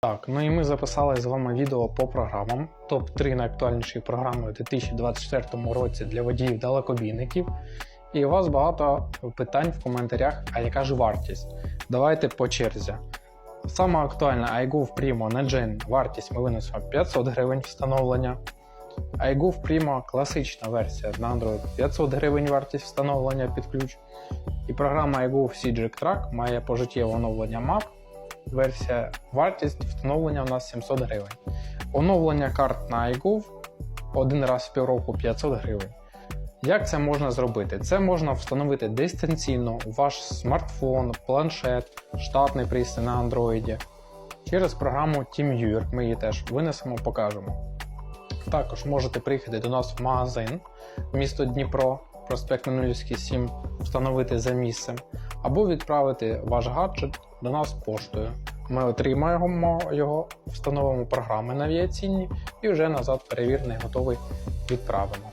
Так, ну і ми записали з вами відео по програмам. Топ-3 найактуальніші програми у 2024 році для водіїв далекобійників. І у вас багато питань в коментарях, а яка ж вартість? Давайте по черзі. Саме актуальна iGov Primo Negen вартість ми винесемо 500 гривень встановлення. iGov Primo класична версія на Android 500 гривень вартість встановлення під ключ. І програма iGov CJIC Track має пожиттєве оновлення мап. Версія вартість встановлення у нас 700 гривень. Оновлення карт на iGov один раз в півроку 500 гривень. Як це можна зробити? Це можна встановити дистанційно ваш смартфон, планшет, штатний пристрій на Android через програму TeamViewer. Ми її теж винесемо, покажемо. Також можете приїхати до нас в магазин місто Дніпро, проспект Минулівський 7, встановити за місцем, або відправити ваш гаджет до нас поштою. Ми отримаємо його, встановимо програми навігаційні і вже назад перевірений, готовий відправимо.